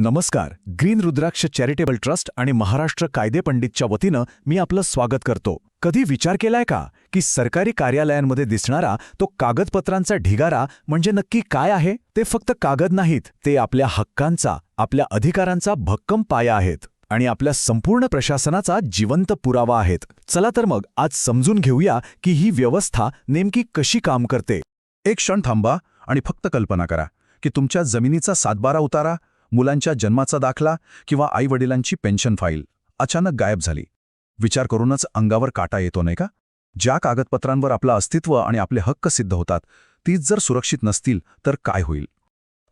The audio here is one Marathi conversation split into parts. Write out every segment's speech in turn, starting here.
नमस्कार. ग्रीन रुद्राक्ष चॅरिटेबल ट्रस्ट आणि महाराष्ट्र कायदे पंडितच्या वतीनं मी आपलं स्वागत करतो. कधी विचार केलाय का? की सरकारी कार्यालयांमध्ये दिसणारा तो कागदपत्रांचा ढिगारा म्हणजे नक्की काय आहे? ते फक्त कागद नाहीत ते आपल्या हक्कांचा आपल्या अधिकारांचा भक्कम पाया आहेत. आणि आपल्या संपूर्ण प्रशासनाचा जिवंत पुरावा आहेत. चला तर मग आज समजून घेऊया की ही व्यवस्था नेमकी कशी काम करते. एक क्षण थांबा आणि फक्त कल्पना करा की तुमच्या जमिनीचा सातबारा उतारा मुलांच्या जन्माचा दाखला किंवा आईवडिलांची पेन्शन फाईल. अचानक गायब झाली. विचार करूनच अंगावर काटा येतो नाही का? ज्या कागदपत्रांवर आपलं अस्तित्व आणि आपले हक्क सिद्ध होतात तीच जर सुरक्षित नसतील तर काय होईल?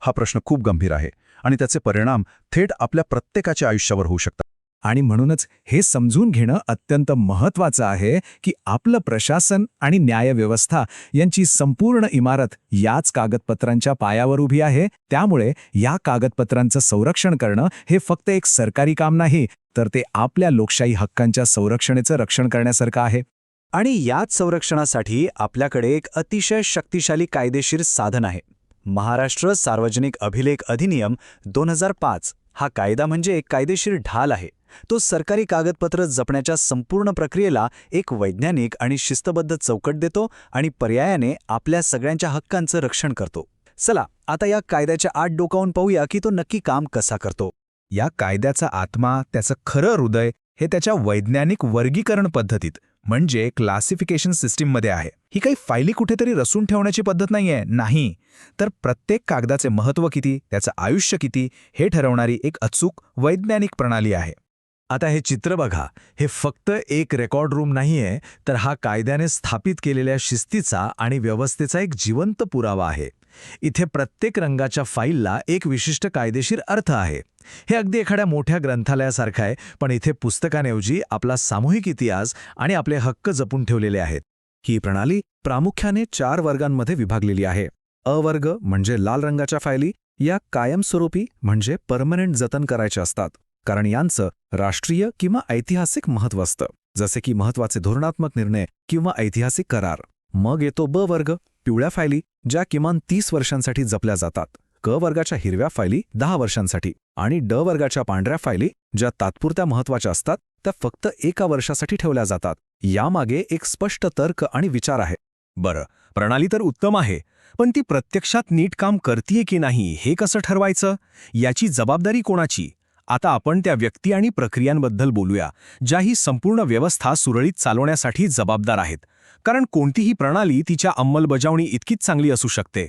हा प्रश्न खूप गंभीर आहे आणि त्याचे परिणाम थेट आपल्या प्रत्येकाच्या आयुष्यावर होऊ शकतात. आणि म्हणूनच हे समजून घेणं अत्यंत महत्वाचं आहे की आपलं प्रशासन आणि न्यायव्यवस्था यांची संपूर्ण इमारत याच कागदपत्रांच्या पायावर उभी आहे. त्यामुळे या कागदपत्रांचं संरक्षण करणं हे फक्त एक सरकारी काम नाही तर ते आपल्या लोकशाही हक्कांच्या संरक्षणेचं रक्षण करण्यासारखं आहे. आणि याच संरक्षणासाठी आपल्याकडे एक अतिशय शक्तिशाली कायदेशीर साधन आहे. महाराष्ट्र सार्वजनिक अभिलेख अधिनियम दोन हजार पाच हा कायदा म्हणजे एक कायदेशीर ढाल आहे. तो सरकारी कागदपत्र जपण्याच्या संपूर्ण प्रक्रियेला एक वैज्ञानिक आणि शिस्तबद्ध चौकट देतो आणि पर्यायाने आपल्या सगळ्यांच्या हक्कांचं रक्षण करतो. चला आता या कायद्याच्या आत डोकावून पाहूया की तो नक्की काम कसा करतो. या कायद्याचा आत्मा त्याचं खरं हृदय हे त्याच्या वैज्ञानिक वर्गीकरण पद्धतीत म्हणजे क्लासिफिकेशन सिस्टीममध्ये आहे. ही काही फायली कुठेतरी रसून ठेवण्याची पद्धत नाहीये. नाही. तर प्रत्येक कागदाचे महत्त्व किती? त्याचं आयुष्य किती? हे ठरवणारी एक अचूक वैज्ञानिक प्रणाली आहे. आता हे चित्र बघा. हे फक्त एक रेकॉर्ड रूम नाहीये तर हा कायद्याने स्थापित केलेल्या शिस्तीचा आणि व्यवस्थेचा एक जिवंत पुरावा आहे. इथे प्रत्येक रंगाच्या फाईलला एक विशिष्ट कायदेशीर अर्थ आहे. हे अगदी एखाद्या मोठ्या ग्रंथालयासारखं आहे पण इथे पुस्तकांऐवजी आपला सामूहिक इतिहास आणि आपले हक्क जपून ठेवलेले आहेत. ही प्रणाली प्रामुख्याने चार वर्गांमध्ये विभागलेली आहे. अ वर्ग म्हणजे लाल रंगाच्या फायली या कायमस्वरूपी म्हणजे परमनंट जतन करायच्या असतात कारण यांचं राष्ट्रीय किंवा ऐतिहासिक महत्त्व असतं जसे की महत्त्वाचे धोरणात्मक निर्णय किंवा ऐतिहासिक करार. मग येतो ब वर्ग. पिवळ्या फायली ज्या किमान तीस वर्षांसाठी जपल्या जातात क वर्गाच्या हिरव्या फायली दहा वर्षांसाठी आणि ड वर्गाच्या पांढऱ्या फायली ज्या तात्पुरत्या महत्त्वाच्या असतात त्या फक्त एका वर्षासाठी ठेवल्या जातात. यामागे एक स्पष्ट तर्क आणि विचार आहे. बरं प्रणाली तर उत्तम आहे पण ती प्रत्यक्षात नीट काम करतीये की नाही हे कसं ठरवायचं? याची जबाबदारी कोणाची? आता आपण त्या व्यक्ती आणि प्रक्रियांबद्दल बोलूया ज्या ही संपूर्ण व्यवस्था सुरळीत चालवण्यासाठी जबाबदार आहेत. कारण कोणतीही प्रणाली तिच्या अंमलबजावणी इतकीच चांगली असू शकते.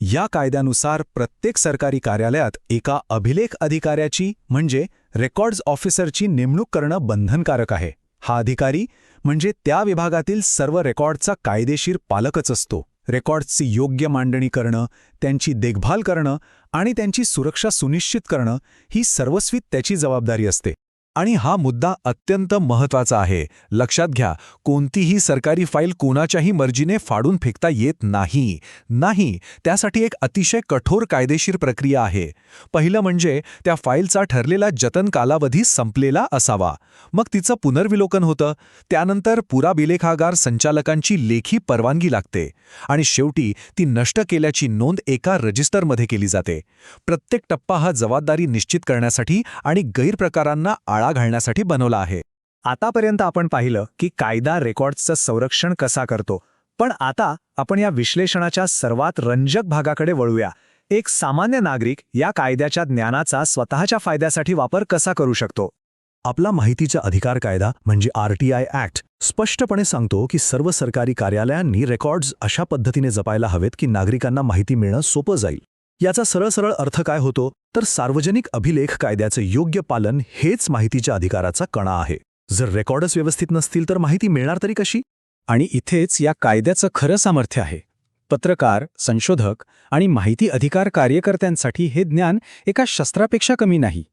या कायद्यानुसार प्रत्येक सरकारी कार्यालयात एका अभिलेख अधिकाऱ्याची म्हणजे रेकॉर्ड्स ऑफिसरची नेमणूक करणं बंधनकारक आहे. हा अधिकारी म्हणजे त्या विभागातील सर्व रेकॉर्डचा कायदेशीर पालकच असतो. रेकॉर्ड्सची योग्य मांडणी करणं त्यांची देखभाल करणं आणि त्यांची सुरक्षा सुनिश्चित करणं ही सर्वस्वीत त्याची जबाबदारी असते. आणि हा मुद्दा अत्यंत महत्त्वाचा आहे. लक्षात घ्या कोणतीही सरकारी फाईल कोणाच्याही मर्जीने फाडून फेकता येत नाही. नाही त्यासाठी एक अतिशय कठोर कायदेशीर प्रक्रिया आहे. पहिलं म्हणजे त्या फाईलचा ठरलेला जतन कालावधी संपलेला असावा. मग तिचं पुनर्विलोकन होतं. त्यानंतर पुराबिलेखागार संचालकांची लेखी परवानगी लागते. आणि शेवटी ती नष्ट केल्याची नोंद एका रजिस्टरमध्ये केली जाते. प्रत्येक टप्पा हा जबाबदारी निश्चित करण्यासाठी आणि गैरप्रकारांना आळा घालण्यासाठी बनवला आहे. आतापर्यंत आपण पाहिलं की कायदा रेकॉर्ड्सचं संरक्षण कसा करतो. पण आता आपण या विश्लेषणाच्या सर्वात रंजक भागाकडे वळूया. एक सामान्य नागरिक या कायद्याच्या ज्ञानाचा स्वतःच्या फायद्यासाठी वापर कसा करू शकतो? आपला माहितीचा अधिकार कायदा म्हणजे आरटीआय ॲक्ट स्पष्टपणे सांगतो की सर्व सरकारी कार्यालयांनी रेकॉर्ड्स अशा पद्धतीने जपायला हवेत की नागरिकांना माहिती मिळणं सोपं जाईल. याचा सरळ सरळ अर्थ काय होतो? तर सार्वजनिक अभिलेख कायद्याचं योग्य पालन हेच माहितीच्या अधिकाराचा कणा आहे. जर रेकॉर्डच व्यवस्थित नसतील तर माहिती मिळणार तरी कशी? आणि इथेच या कायद्याचं खरं सामर्थ्य आहे. पत्रकार संशोधक आणि माहिती अधिकार कार्यकर्त्यांसाठी हे ज्ञान एका शस्त्रापेक्षा कमी नाही.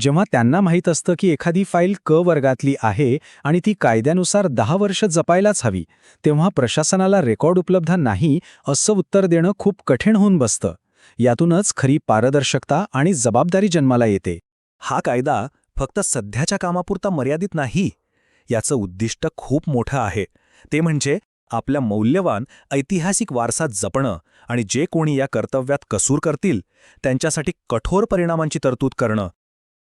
जेव्हा त्यांना माहीत असतं की एखादी फाईल क वर्गातली आहे आणि ती कायद्यानुसार दहा वर्ष जपायलाच हवी तेव्हा प्रशासनाला रेकॉर्ड उपलब्ध नाही असं उत्तर देणं खूप कठीण होऊन बसतं. यातूनच खरी पारदर्शकता आणि जबाबदारी जन्माला येते. हा कायदा फक्त सध्याच्या कामापुरता मर्यादित नाही याचं उद्दिष्ट खूप मोठं आहे. ते म्हणजे आपल्या मौल्यवान ऐतिहासिक वारसा जपणं आणि जे कोणी या कर्तव्यात कसूर करतील त्यांच्यासाठी कठोर परिणामांची तरतूद करणं.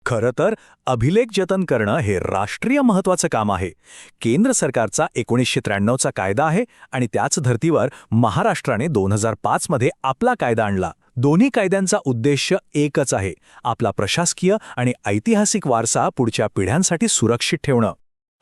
खरं तर अभिलेख जतन करणं हे राष्ट्रीय महत्वाचं काम आहे. केंद्र सरकारचा एकोणीसशे त्र्याण्णवचा कायदा आहे आणि त्याच धर्तीवर महाराष्ट्राने दोन हजार पाचमध्ये आपला कायदा आणला. दोन्ही कायद्यांचा उद्देश एकच आहे आपला प्रशासकीय आणि ऐतिहासिक वारसा पुढच्या पिढ्यांसाठी सुरक्षित ठेवणं.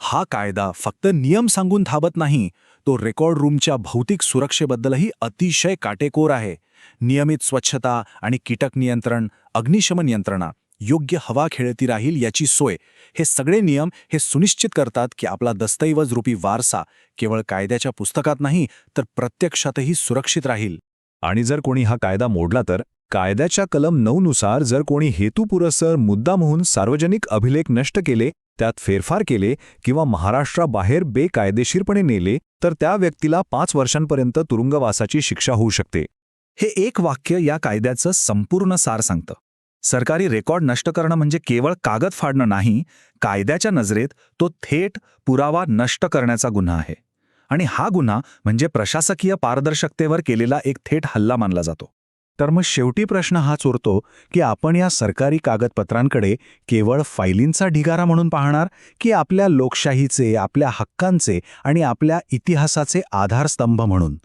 हा कायदा फक्त नियम सांगून थांबत नाही तो रेकॉर्ड रूमच्या भौतिक सुरक्षेबद्दलही अतिशय काटेकोर आहे. नियमित स्वच्छता आणि कीटक नियंत्रण अग्निशमन यंत्रणा योग्य हवा खेळती राहील याची सोय हे सगळे नियम हे सुनिश्चित करतात की आपला दस्तऐवज रूपी वारसा केवळ कायद्याच्या पुस्तकात नाही तर प्रत्यक्षातही सुरक्षित राहील. आणि जर कोणी हा कायदा मोडला तर कायद्याच्या कलम नऊनुसार जर कोणी हेतुपुरस्सर मुद्दामहून सार्वजनिक अभिलेख नष्ट केले त्यात फेरफार केले किंवा महाराष्ट्राबाहेर बेकायदेशीरपणे नेले तर त्या व्यक्तीला पाच वर्षांपर्यंत तुरुंगवासाची शिक्षा होऊ शकते. हे एक वाक्य या कायद्याचं संपूर्ण सार सांगतं. सरकारी रेकॉर्ड नष्ट करणं म्हणजे केवळ कागद फाडणं नाही कायद्याच्या नजरेत तो थेट पुरावा नष्ट करण्याचा गुन्हा आहे. आणि हा गुन्हा म्हणजे प्रशासकीय पारदर्शकतेवर केलेला एक थेट हल्ला मानला जातो. तर मग शेवटी प्रश्न हाच उरतो की आपण या सरकारी कागदपत्रांकडे केवळ फायलींचा ढिगारा म्हणून पाहणार की आपल्या लोकशाहीचे आपल्या हक्कांचे आणि आपल्या इतिहासाचे आधारस्तंभ म्हणून?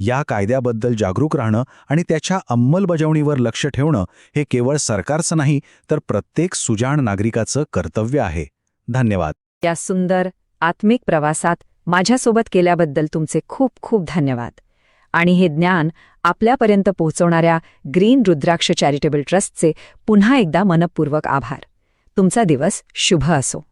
या कायद्याबद्दल जागरूक राहणं आणि त्याच्या अंमलबजावणीवर लक्ष ठेवणं हे केवळ सरकारचं नाही तर प्रत्येक सुजाण नागरिकाचं कर्तव्य आहे. धन्यवाद. या सुंदर आत्मिक प्रवासात माझ्यासोबत केल्याबद्दल तुमचे खूप खूप धन्यवाद. आणि हे ज्ञान आपल्यापर्यंत पोहोचवणाऱ्या ग्रीन रुद्राक्ष चॅरिटेबल ट्रस्टचे पुन्हा एकदा मनपूर्वक आभार. तुमचा दिवस शुभ असो.